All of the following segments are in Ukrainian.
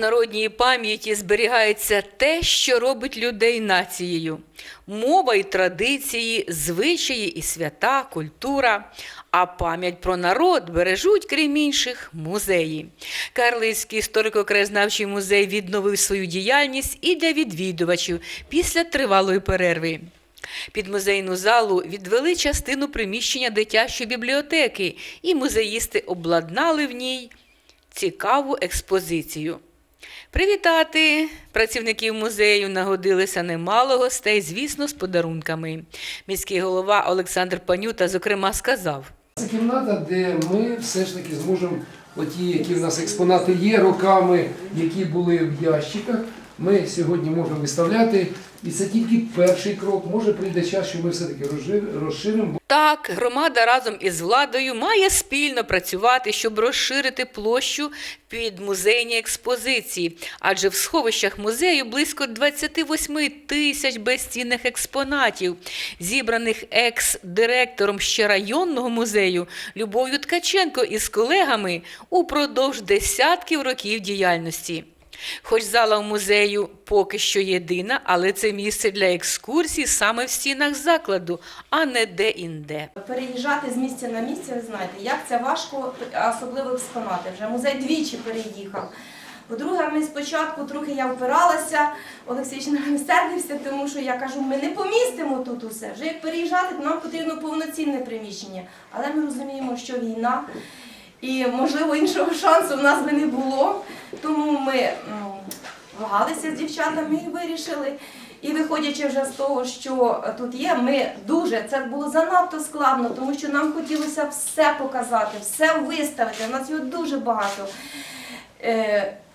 народній пам'яті зберігається те, що робить людей нацією: мова і традиції, звичаї і свята, культура. А пам'ять про народ бережуть, крім інших, музеї. Карлицький історико-краєзнавчий музей відновив свою діяльність і для відвідувачів після тривалої перерви. Під музейну залу відвели частину приміщення дитячої бібліотеки, і музеїсти обладнали в ній цікаву експозицію. Привітати працівників музею нагодилися немало гостей, звісно, з подарунками. Міський голова Олександр Панюта, зокрема, сказав. Це кімната, де ми все ж таки зможемо, оті, які в нас експонати є роками, які були в ящиках, ми сьогодні можемо виставляти. І це тільки перший крок. Може прийде час, що ми все-таки розшир- розширимо. Так, громада разом із владою має спільно працювати, щоб розширити площу під музейні експозиції, адже в сховищах музею близько 28 тисяч безцінних експонатів, зібраних екс-директором ще районного музею Любов'ю Ткаченко із колегами упродовж десятків років діяльності. Хоч зала в музею поки що єдина, але це місце для екскурсій саме в стінах закладу, а не де-інде. Переїжджати з місця на місце, ви знаєте, як це важко, особливо експонати. Вже музей двічі переїхав. По-друге, ми спочатку трохи я впиралася, Олексійович на мене сердився, тому що я кажу, ми не помістимо тут усе. Вже як переїжджати, то нам потрібно повноцінне приміщення. Але ми розуміємо, що війна і, можливо, іншого шансу в нас би не було. Тому ми вагалися з дівчатами і вирішили. І виходячи вже з того, що тут є, ми дуже це було занадто складно, тому що нам хотілося все показати, все виставити. У нас його дуже багато.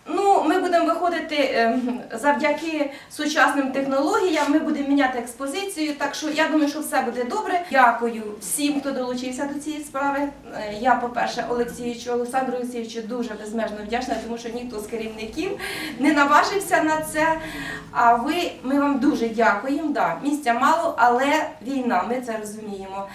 Ну, ми будемо виходити е, завдяки сучасним технологіям. Ми будемо міняти експозицію. Так що я думаю, що все буде добре. Дякую всім, хто долучився до цієї справи. Е, Я, по-перше, Олексійовичу, Олександру Олексійовичу дуже безмежно вдячна, тому що ніхто з керівників не наважився на це. А ви, ми вам дуже дякуємо. Да, місця мало, але війна, ми це розуміємо.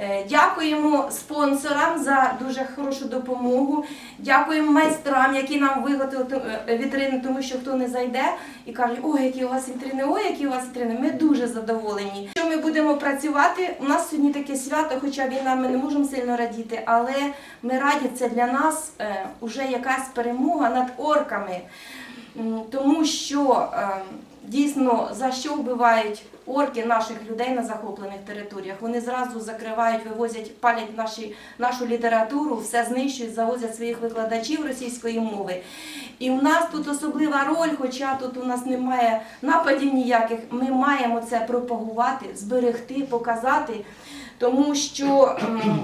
Е, Дякуємо спонсорам за дуже хорошу допомогу. Дякуємо майстрам, які нам виготовили е, вітрини, тому що хто не зайде і каже, ой, які у вас вітрини, ой, які у вас вітрини. Ми дуже задоволені. Що ми будемо працювати? У нас сьогодні таке свято, хоча війна ми не можемо сильно радіти, але ми раді, це для нас е, уже якась перемога над орками. Тому що е, дійсно за що вбивають орки наших людей на захоплених територіях. Вони зразу закривають, вивозять, палять наші, нашу літературу, все знищують, завозять своїх викладачів російської мови. І в нас тут особлива роль, хоча тут у нас немає нападів ніяких, ми маємо це пропагувати, зберегти, показати, тому що. Е,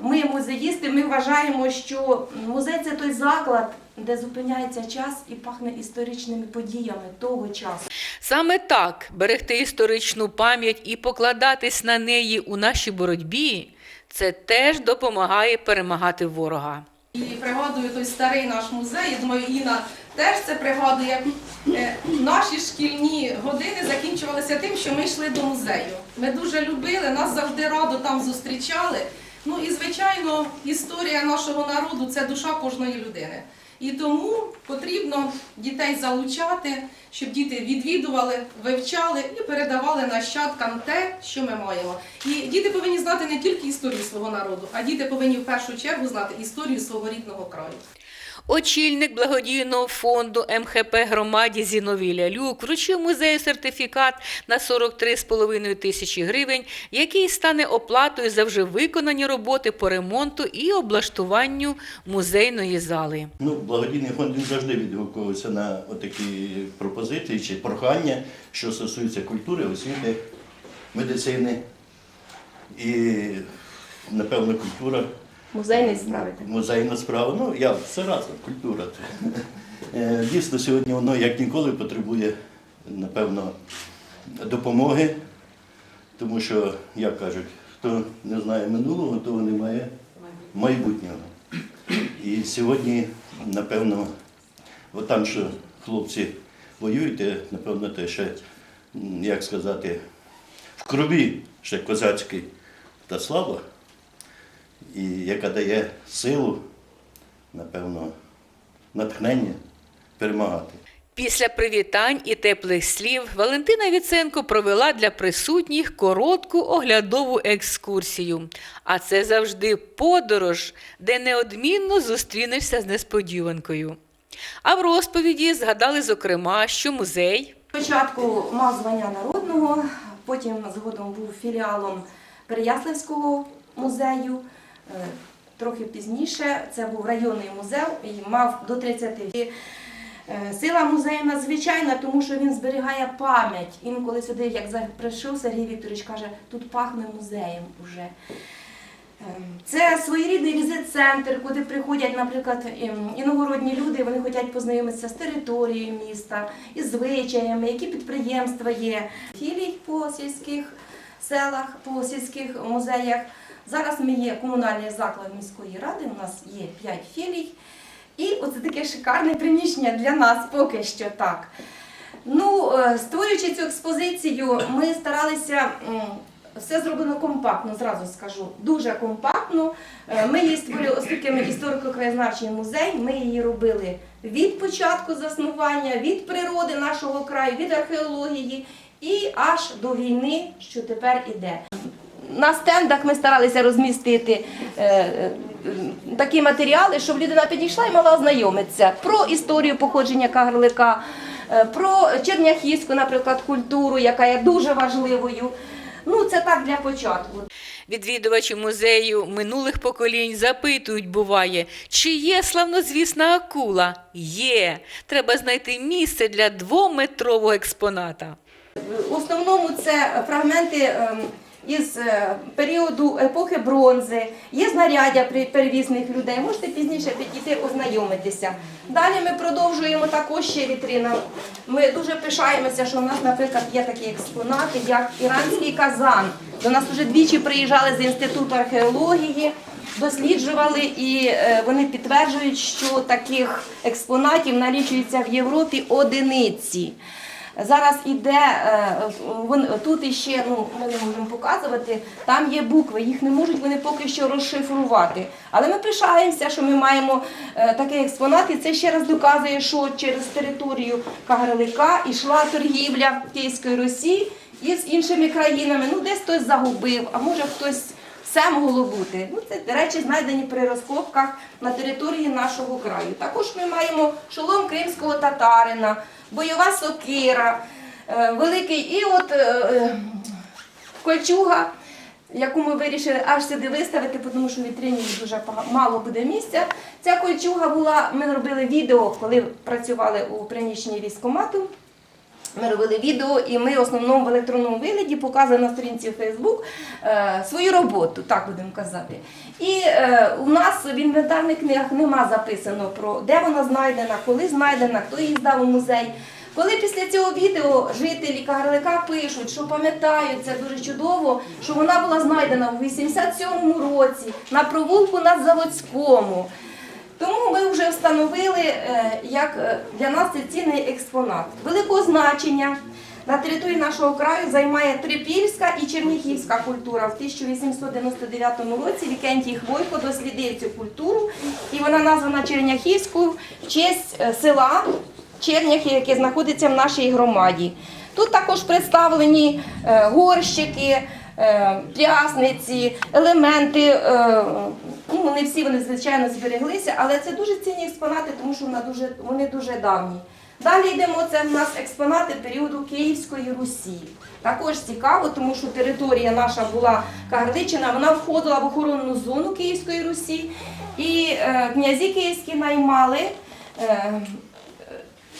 Ми, музеїсти, ми вважаємо, що музей це той заклад, де зупиняється час і пахне історичними подіями того часу. Саме так берегти історичну пам'ять і покладатись на неї у нашій боротьбі це теж допомагає перемагати ворога. І пригадую той старий наш музей. Я думаю, Інна теж це пригадує. Е, Наші шкільні години закінчувалися тим, що ми йшли до музею. Ми дуже любили, нас завжди радо там зустрічали. Ну і звичайно, історія нашого народу це душа кожної людини. І тому потрібно дітей залучати, щоб діти відвідували, вивчали і передавали нащадкам те, що ми маємо. І діти повинні знати не тільки історію свого народу, а діти повинні в першу чергу знати історію свого рідного краю. Очільник благодійного фонду МХП громаді Зіновій Лялюк вручив музею сертифікат на 43,5 тисячі гривень, який стане оплатою за вже виконані роботи по ремонту і облаштуванню музейної зали. Ну, благодійний фонд він завжди відгукувався на такі пропозиції чи прохання, що стосуються культури, освіти, медицини. І, напевно, культура, Музейний справи. музейна справа. Ну, я все разом, культура. Е, Дійсно, сьогодні воно як ніколи потребує, напевно, допомоги, тому що, як кажуть, хто не знає минулого, того не має майбутнього. І сьогодні, напевно, от там, що хлопці воюють, те, напевно, те ще, як сказати, в крові ще козацький та слава, і яка дає силу, напевно, натхнення перемагати. Після привітань і теплих слів Валентина Віценко провела для присутніх коротку оглядову екскурсію. А це завжди подорож, де неодмінно зустрінешся з несподіванкою. А в розповіді згадали зокрема, що музей Спочатку мав звання народного, потім згодом був філіалом Переяславського музею. Е, Трохи пізніше це був районний музей і мав до 30. І, е, Сила музею надзвичайна, тому що він зберігає пам'ять. Інколи сюди, як прийшов Сергій Вікторович, каже, тут пахне музеєм уже. Ем, Це своєрідний візит-центр, куди приходять, наприклад, ем, іногородні люди, вони хочуть познайомитися з територією міста, із звичаями, які підприємства є. Філій по сільських селах, по сільських музеях. Зараз ми є комунальний заклад міської ради, у нас є 5 філій. І оце таке шикарне приміщення для нас поки що так. Ну, е, створюючи цю експозицію, ми старалися. Все зроблено компактно, зразу скажу. Дуже компактно. Е, Ми її створили, оскільки ми історико-краєзнавчий музей, ми її робили від початку заснування, від природи нашого краю, від археології і аж до війни, що тепер іде. На стендах ми старалися розмістити е, е, такі матеріали, щоб людина підійшла і мала ознайомитися про історію походження Кагарлика, е, про черняхівську, наприклад, культуру, яка є дуже важливою. Ну, це так для початку. Відвідувачі музею минулих поколінь запитують, буває, чи є славнозвісна акула? Є. Треба знайти місце для двометрового експоната. В основному це фрагменти ем, із е, періоду епохи бронзи, є знаряддя перевізних людей. Можете пізніше підійти ознайомитися. Далі ми продовжуємо також ще вітрина. Ми дуже пишаємося, що у нас, наприклад, є такі експонати, як іранський казан. До нас вже двічі приїжджали з інституту археології. Досліджували і е, вони підтверджують, що таких експонатів налічується в Європі одиниці. Зараз іде е, тут іще, ну ми не можемо показувати. Там є букви, їх не можуть вони поки що розшифрувати. Але ми пишаємося, що ми маємо е, такий експонат, і це ще раз доказує, що через територію Кагарлика йшла торгівля Київської Русі із іншими країнами. Ну, десь хтось загубив, а може хтось. Все могло бути. Ну, це речі знайдені при розкопках на території нашого краю. Також ми маємо шолом кримського татарина, бойова сокира, е, великий і от е, е, кольчуга, яку ми вирішили аж сюди виставити, тому що в вітрині дуже мало буде місця. Ця кольчуга була, ми робили відео, коли працювали у приміщенні військкомату. Ми робили відео, і ми в основному в електронному вигляді показуємо на сторінці е, свою роботу, так будемо казати. І е, у нас в інвентарних книгах нема записано про де вона знайдена, коли знайдена, хто її здав у музей. Коли після цього відео жителі Кагарлика пишуть, що пам'ятають це дуже чудово, що вона була знайдена у 87-му році на провулку на Заводському. Тому ми вже встановили, е, як е, для нас це цінний експонат. Великого значення на території нашого краю займає Трипільська і Черніхівська культура. В 1899 році Вікентій Хвойко дослідив цю культуру, і вона названа Черняхівською в честь е, села Черняхи, яке знаходиться в нашій громаді. Тут також представлені горщики, прясниці, елементи. Ну, не всі вони, звичайно, збереглися, але це дуже цінні експонати, тому що вона дуже, вони дуже давні. Далі йдемо, це в нас експонати періоду Київської Русі. Також цікаво, тому що територія наша була Кагарличина, вона входила в охоронну зону Київської Русі, і е, князі київські наймали. Е,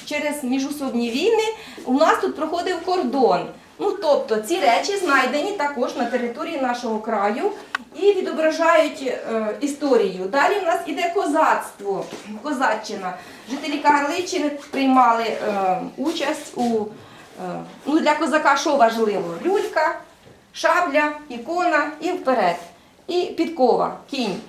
через міжусобні війни у нас тут проходив кордон. Ну, тобто ці речі знайдені також на території нашого краю і відображають е, історію. Далі в нас іде козацтво, козаччина. Жителі Кагарличини приймали е, участь у е, ну, для козака, що важливо? Люлька, шабля, ікона і вперед. І підкова, кінь.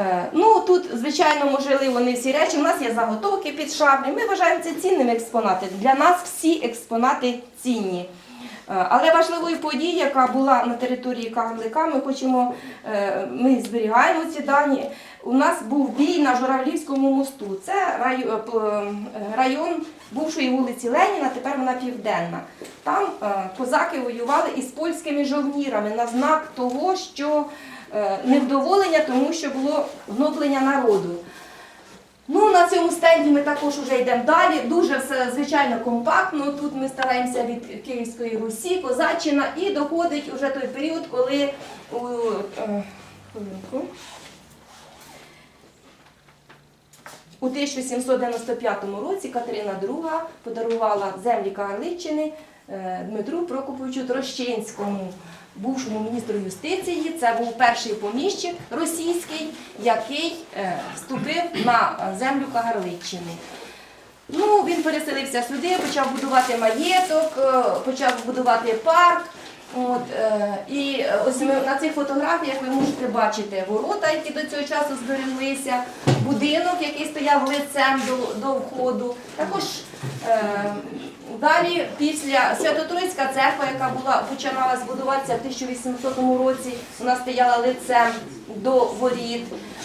Е, Ну тут, звичайно, можливо, не всі речі. У нас є заготовки під шаблі. Ми вважаємо це цінними експонатами. Для нас всі експонати цінні. Е, Але важливою подією, яка була на території Кагарлика, ми хочемо, е, ми зберігаємо ці дані. У нас був бій на Журавлівському мосту. Це е, район бувшої вулиці Леніна, тепер вона південна. Там козаки воювали із польськими жовнірами на знак того, що невдоволення, тому що було гноблення народу. Ну, на цьому стенді ми також вже йдемо далі. Дуже все звичайно компактно. Тут ми стараємося від Київської Русі, Козаччина, і доходить уже той період, коли у, е, хвилинку. У 1795 році Катерина II подарувала землі Кагарличчини е, Дмитру Прокоповичу Трощинському, бувшому міністру юстиції. Це був перший поміщик російський, який е, вступив на е, землю Кагарличчини. Ну, він переселився сюди, почав будувати маєток, е, почав будувати парк. От, е, і ось ми на цих фотографіях ви можете бачити ворота, які до цього часу збереглися, будинок, який стояв лицем до, до входу. Також е, далі, після Свято-Троїцька церква, яка була починала збудуватися в 1800 році, вона стояла лицем до воріт.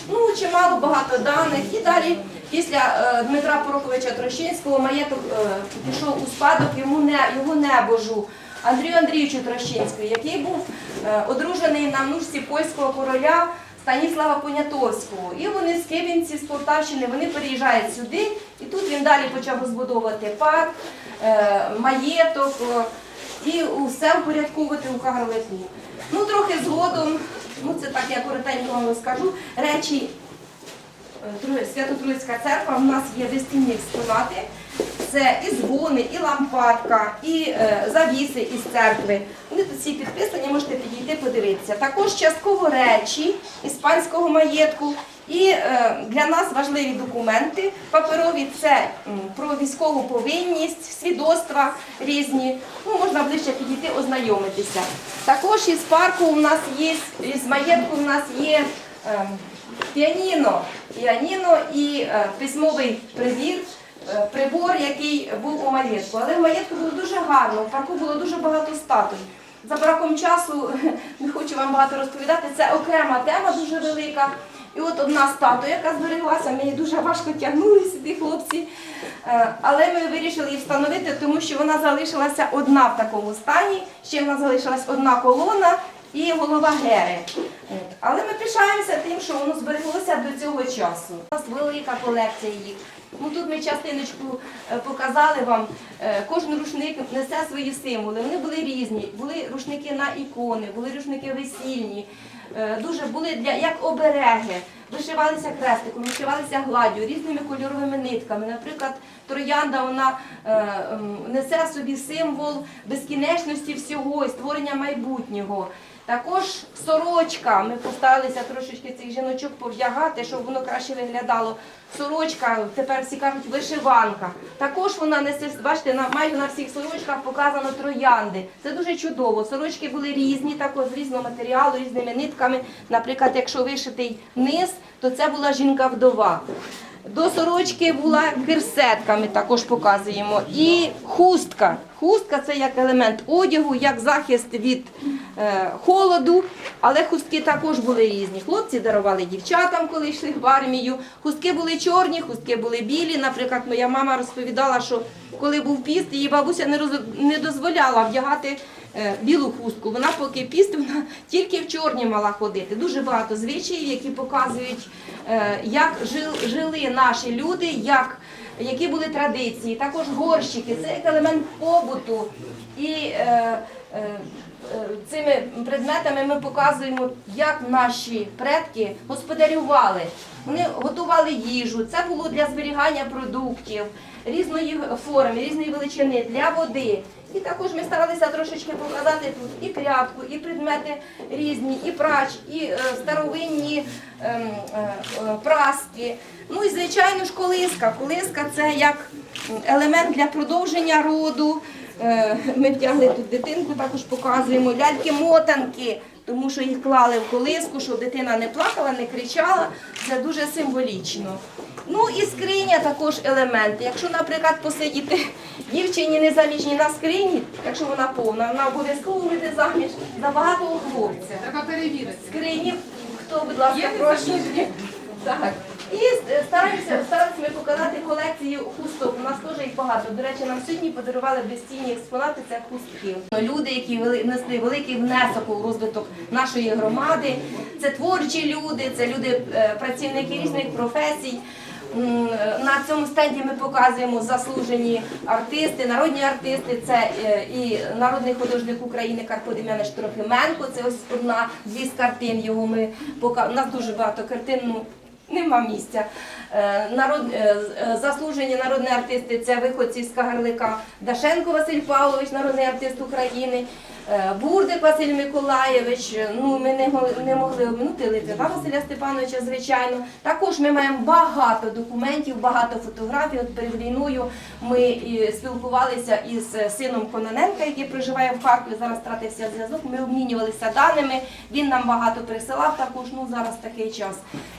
Ну, чимало багато даних. І далі після е, Дмитра Пороховича Трощинського маєток е, пішов у спадок йому не, його небожу. Андрію Андрійовичу Трощинському, який був е, одружений на внучці польського короля Станіслава Понятовського. І вони з Кибінці, з Полтавщини, вони переїжджають сюди, і тут він далі почав розбудовувати парк, е, маєток і все впорядковувати у Кагарлику. Ну, трохи згодом, ну це так я коротенько вам розкажу, речі Е, Свято-Троїцька церква в нас є вестійні експонати. Це і дзвони, і лампадка, і е, завіси із церкви. Вони тут всі підписані, можете підійти подивитися. Також частково речі іспанського маєтку. І е, для нас важливі документи паперові це м, про військову повинність, свідоцтва різні. Ну, можна ближче підійти, ознайомитися. Також із парку у нас є, із маєтку у нас є. ем, Піаніно, піаніно і е, письмовий прибір, е, прибор, який був у маєтку. Але в маєтку було дуже гарно, в парку було дуже багато статуй. За браком часу не хочу вам багато розповідати. Це окрема тема дуже велика. І от одна статуя, яка збереглася, мені дуже важко тягнули сюди хлопці. Е, Але ми вирішили її встановити, тому що вона залишилася одна в такому стані. Ще в нас залишилась одна колона і голова Гери. Але ми пишаємося тим, що воно збереглося до цього часу. У нас велика колекція їх. Ну, тут ми частиночку е, показали вам. Е, Кожен рушник несе свої символи. Вони були різні. Були рушники на ікони, були рушники весільні. Е, Дуже були для як обереги. Вишивалися хрестиком, вишивалися гладдю, різними кольоровими нитками. Наприклад, троянда вона е, ем, несе в собі символ безкінечності всього і створення майбутнього. Також сорочка. Ми постаралися трошечки цих жіночок повдягати, щоб воно краще виглядало. Сорочка, тепер всі кажуть, вишиванка. Також вона несе, бачите, на майже на всіх сорочках показано троянди. Це дуже чудово. Сорочки були різні, також з різного матеріалу, різними нитками. Наприклад, якщо вишитий низ, то це була жінка-вдова. До сорочки була кирсетка, ми також показуємо. І хустка. Хустка це як елемент одягу, як захист від е, холоду. Але хустки також були різні. Хлопці дарували дівчатам, коли йшли в армію. Хустки були чорні, хустки були білі. Наприклад, моя мама розповідала, що коли був піст, її бабуся не, роз... не дозволяла вдягати білу хустку. Вона поки піст, вона тільки в чорні мала ходити. Дуже багато звичаїв, які показують, е, як жили наші люди, як, які були традиції. Також горщики, це як елемент побуту. І е, е, е, цими предметами ми показуємо, як наші предки господарювали. Вони готували їжу, це було для зберігання продуктів різної форми, різної величини для води. І також ми старалися трошечки показати тут і крятку, і предмети різні, і прач, і е, старовинні ем, е, е, праски. Ну і звичайно ж колиска. Колиска це як елемент для продовження роду. Ми втягли тут дитинку, також показуємо ляльки-мотанки, тому що їх клали в колиску, щоб дитина не плакала, не кричала. Це дуже символічно. Ну і скриня також елемент. Якщо, наприклад, посидіти дівчині незаміжній на скрині, якщо вона повна, вона обов'язково вийде заміж за багатого хлопця. Треба перевірити. Скрині, хто, будь ласка, прошу. Так. І е, стараємося, стараємося ми показати колекцію хусток. У нас теж їх багато. До речі, нам сьогодні подарували безцінні експонати це хустки. Люди, які внесли великий внесок у розвиток нашої громади. Це творчі люди, це люди, е, працівники різних професій. На цьому стенді ми показуємо заслужені артисти, народні артисти. Це е, і народний художник України Карпо Дем'янович Трохименко. Це ось одна дві з картин його. Ми пока... У нас дуже багато картин. Ну, Нема місця. Е, Народ, е, е, заслужені народні артисти це виходці з Кагарлика Дашенко Василь Павлович, народний артист України, Бурдик Василь Миколаєвич. е, Ну, ми не, не могли обминути Литвина Василя Степановича, звичайно. Також ми маємо багато документів, багато фотографій. От перед війною ми спілкувалися із е, сином Кононенка, який проживає в Харкові. Зараз втратився зв'язок. Ми обмінювалися даними. Він нам багато присилав. Також ну зараз такий час.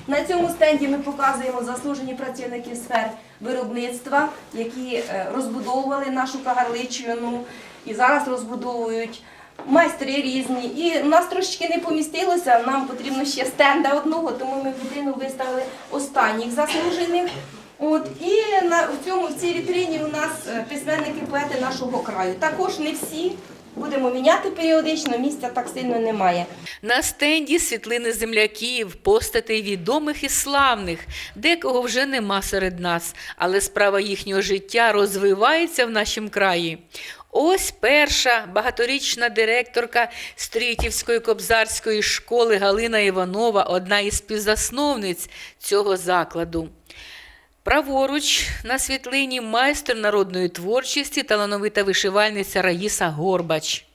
На цьому стенді ми показуємо заслужені працівники сфер виробництва, які е, розбудовували нашу Кагарличину і зараз розбудовують. Майстри різні, і у нас трошечки не помістилося. Нам потрібно ще стенда одного, тому ми в людину виставили останніх заслужених. От і на в цьому в цій вітрині у нас е, письменники, поети нашого краю. Також не всі будемо міняти періодично. Місця так сильно немає. На стенді світлини земляків, постатей відомих і славних, декого вже нема серед нас, але справа їхнього життя розвивається в нашому краї. Ось перша багаторічна директорка Стрітівської кобзарської школи Галина Іванова, одна із співзасновниць цього закладу. Праворуч на світлині майстер народної творчості, талановита вишивальниця Раїса Горбач.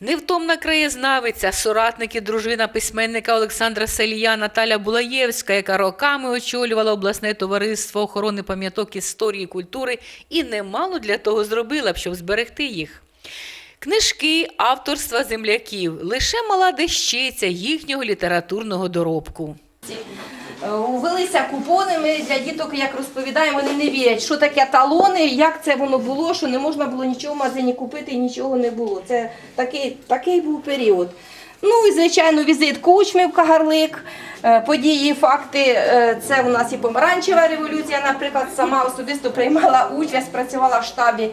Невтомна краєзнавиця, соратник і дружина письменника Олександра Селія Наталя Булаєвська, яка роками очолювала обласне товариство охорони пам'яток історії і культури і немало для того зробила б, щоб зберегти їх. Книжки авторства земляків лише мала дещиця їхнього літературного доробку. Е, Ввелися купони. Ми для діток, як розповідаємо, вони не вірять, що таке талони, як це воно було, що не можна було нічого в магазині купити і нічого не було. Це такий, такий був період. Ну і звичайно, візит кучми в Кагарлик, е, події, факти. е, Це у нас і помаранчева революція, наприклад, сама особисто приймала участь, працювала в штабі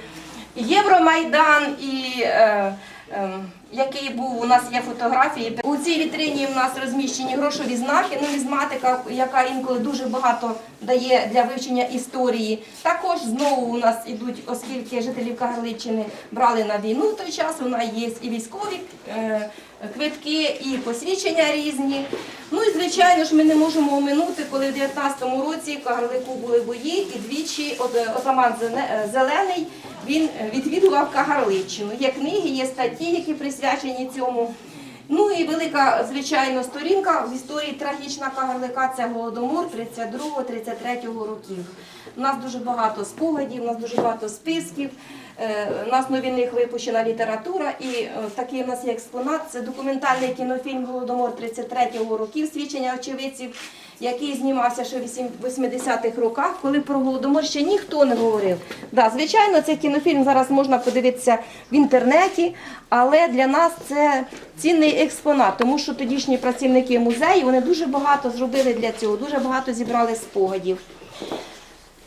Євромайдан і. е, ем, який був, у нас є фотографії. У цій вітрині у нас розміщені грошові знаки, нумізматика, яка інколи дуже багато дає для вивчення історії. Також знову у нас ідуть, оскільки жителі Кагарличини брали на війну в той час, вона є і військові е, квитки, і посвідчення різні. Ну і звичайно ж ми не можемо оминути, коли в 19-му році в Кагарлику були бої, і двічі от, отаман Зелений він е, відвідував Кагарличину. Є книги, є статті, які присвячені цьому. Ну і велика, звичайно, сторінка в історії трагічна Кагарлика це Голодомор 32-33 років. У нас дуже багато спогадів, у нас дуже багато списків. Е, на них випущена література, і е, такий у нас є експонат. Це документальний кінофільм Голодомор 33-го років, свідчення очевидців, який знімався ще в 80-х роках, коли про голодомор ще ніхто не говорив. Да, звичайно, цей кінофільм зараз можна подивитися в інтернеті, але для нас це цінний експонат, тому що тодішні працівники музею вони дуже багато зробили для цього, дуже багато зібрали спогадів.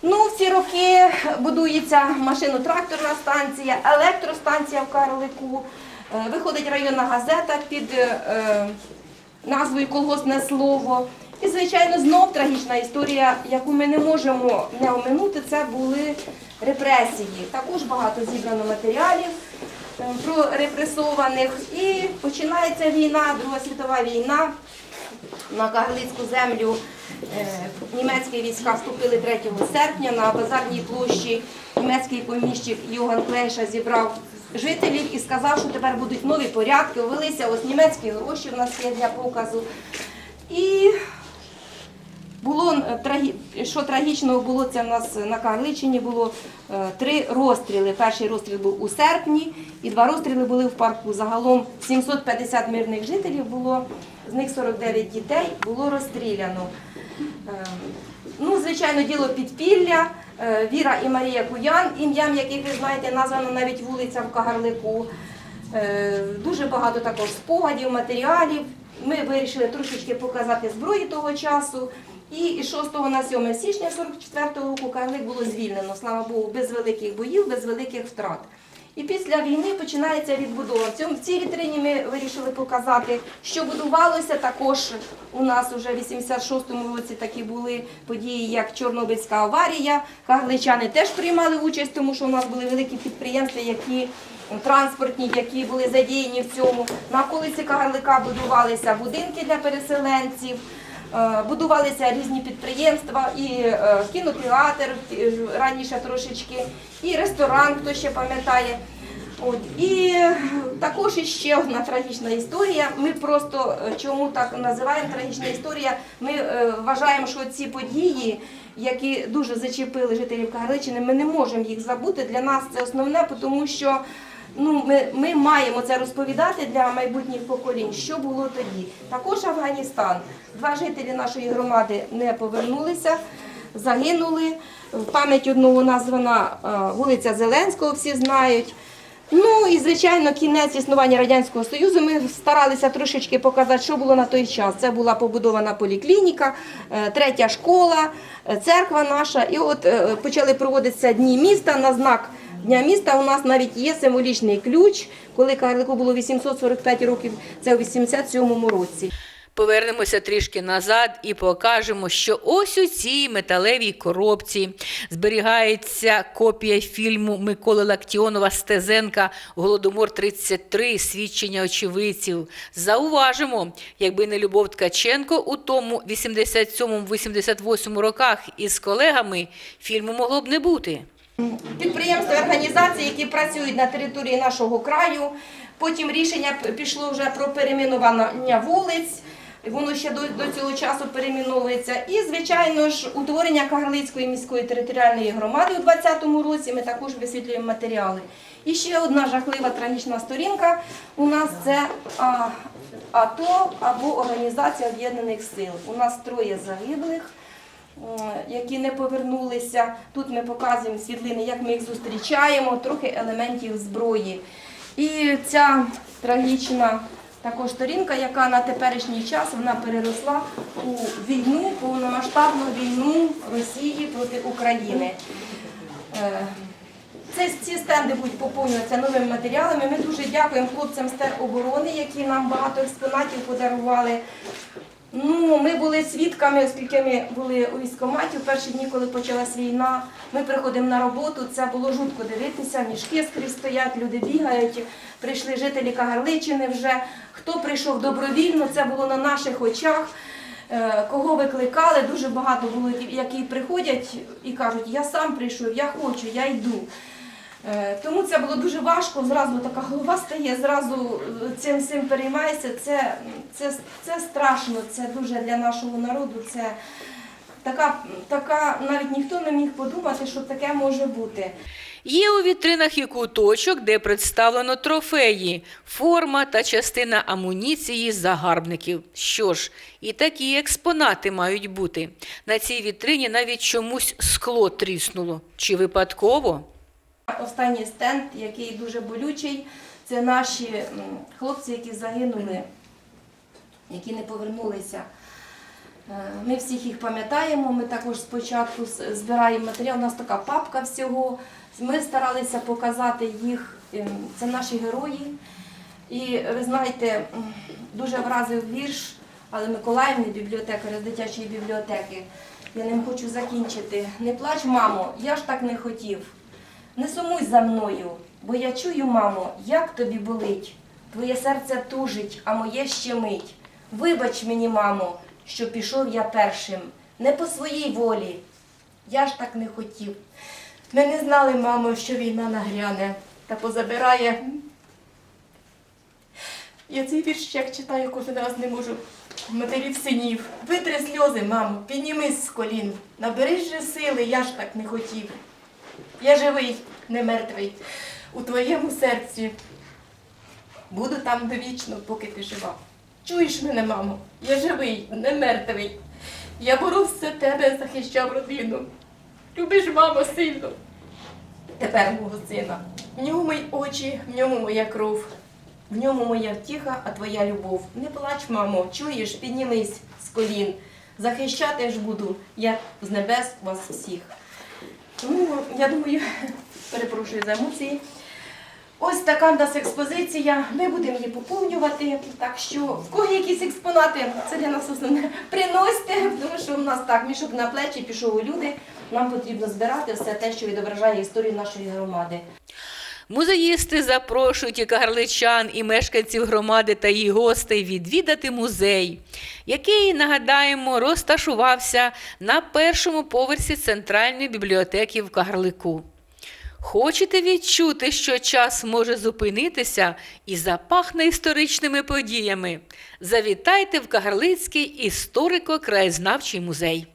Ну, в роки будується машино-тракторна станція, електростанція в Карлику. Е, Виходить районна газета під е, назвою Колгосне слово. І, звичайно, знов трагічна історія, яку ми не можемо не оминути, це були репресії. Також багато зібрано матеріалів е, про репресованих. І починається війна, Друга світова війна на Кагарлицьку землю е, німецькі війська вступили 3 серпня на базарній площі. Німецький поміщик Йоган Клейша зібрав жителів і сказав, що тепер будуть нові порядки. Ввелися ось німецькі гроші в нас є для показу. І було е, що трагічного було це в нас на Карличині було е, три розстріли. Перший розстріл був у серпні, і два розстріли були в парку. Загалом 750 мирних жителів було, з них 49 дітей було розстріляно. Е, Ну, звичайно, діло підпілля, Віра і Марія Куян, ім'ям яких ви знаєте, названа навіть вулиця в Кагарлику. Дуже багато також спогадів, матеріалів. Ми вирішили трошечки показати зброї того часу. І із 6 на 7 січня 44-го року Кагарлик було звільнено, слава Богу, без великих боїв, без великих втрат. І після війни починається відбудова. В цьому в цій вітрині ми вирішили показати, що будувалося також. У нас уже в 86-му році такі були події, як Чорнобильська аварія. Кагличани теж приймали участь, тому що у нас були великі підприємства, які транспортні, які були задіяні в цьому. На околиці Кагарлика будувалися будинки для переселенців. Е, Будувалися різні підприємства, і е, кінотеатр е, раніше трошечки, і ресторан, хто ще пам'ятає. От. І також іще одна трагічна історія. Ми просто чому так називаємо трагічна історія? Ми е, вважаємо, що ці події, які дуже зачепили жителів Кагарличини, ми не можемо їх забути. Для нас це основне, тому що ну, ми, ми маємо це розповідати для майбутніх поколінь, що було тоді. Також Афганістан. Два жителі нашої громади не повернулися, загинули. В пам'ять одного названа е, вулиця Зеленського, всі знають. Ну і звичайно, кінець існування радянського союзу. Ми старалися трошечки показати, що було на той час. Це була побудована поліклініка, е, третя школа, е, церква наша. І от почали проводитися дні міста на знак. Дня міста у нас навіть є символічний ключ, коли Карлику було 845 років, це у 87-му році. Повернемося трішки назад і покажемо, що ось у цій металевій коробці зберігається копія фільму Миколи Лактіонова Стезенка Голодомор 33 свідчення очевидців. Зауважимо, якби не Любов Ткаченко у тому 87-88 роках із колегами, фільму могло б не бути. Підприємства організації, які працюють на території нашого краю. Потім рішення пішло вже про перейменування вулиць. Воно ще до, до цього часу перейменовується. І, звичайно ж, утворення Кагарлицької міської територіальної громади у 2020 році ми також висвітлюємо матеріали. І ще одна жахлива трагічна сторінка у нас це АТО або Організація Об'єднаних Сил. У нас троє загиблих. Е, які не повернулися. Тут ми показуємо світлини, як ми їх зустрічаємо, трохи елементів зброї. І ця трагічна також сторінка, яка на теперішній час вона переросла у війну, повномасштабну війну Росії проти України. Е, ці стенди будуть поповнюватися новими матеріалами. Ми дуже дякуємо хлопцям з тероборони, які нам багато експонатів подарували. Ну, ми були свідками, оскільки ми були у військкоматі в перші дні, коли почалась війна. Ми приходимо на роботу, це було жутко дивитися, мішки скрізь стоять, люди бігають. Прийшли жителі Кагарличини вже. Хто прийшов добровільно, це було на наших очах. Е, Кого викликали, дуже багато було, які приходять і кажуть, я сам прийшов, я хочу, я йду. Е, Тому це було дуже важко, зразу така голова стає, зразу е, цим всім переймається. Це, це, це страшно, це дуже для нашого народу. Це така, така, навіть ніхто не міг подумати, що таке може бути. Є у вітринах і куточок, де представлено трофеї, форма та частина амуніції загарбників. Що ж, і такі експонати мають бути. На цій вітрині навіть чомусь скло тріснуло. Чи випадково? Останній стенд, який дуже болючий, це наші хлопці, які загинули, які не повернулися. Е, Ми всіх їх пам'ятаємо. Ми також спочатку збираємо матеріал. У нас така папка всього. Ми старалися показати їх. ем, Це наші герої. І ви знаєте, дуже вразив вірш, але Миколаївни, бібліотекаря з дитячої бібліотеки. Я ним хочу закінчити. Не плач, мамо, я ж так не хотів. Не сумуй за мною, бо я чую, мамо, як тобі болить. Твоє серце тужить, а моє ще мить. Вибач мені, мамо, що пішов я першим, не по своїй волі. Я ж так не хотів. Ми не знали, мамо, що війна нагряне та позабирає. Я цей вірш як читаю, кожен раз не можу. Матерів синів, витри сльози, мамо, піднімись з колін, наберись же сили, я ж так не хотів. Я живий, не мертвий, у твоєму серці. Буду там довічно, поки ти жива. Чуєш мене, мамо? Я живий, не мертвий. Я боровся тебе, захищав родину. Любиш мамо сильно. Тепер мого сина. В ньому мої очі, в ньому моя кров. В ньому моя втіха, а твоя любов. Не плач, мамо, чуєш, піднімись з колін. Захищати ж буду, я з небес вас всіх. Ну, я думаю, перепрошую за емоції. Ось така в нас експозиція. Ми будемо її поповнювати. Так що в кого якісь експонати, це для нас основне. Приносьте, тому що в нас так мішок на плечі пішов у люди. Нам потрібно збирати все те, що відображає історію нашої громади. Музеїсти запрошують і кагарличан, і мешканців громади та її гостей відвідати музей, який, нагадаємо, розташувався на першому поверсі центральної бібліотеки в Кагарлику. Хочете відчути, що час може зупинитися і запахне історичними подіями? Завітайте в Кагарлицький історико-краєзнавчий музей.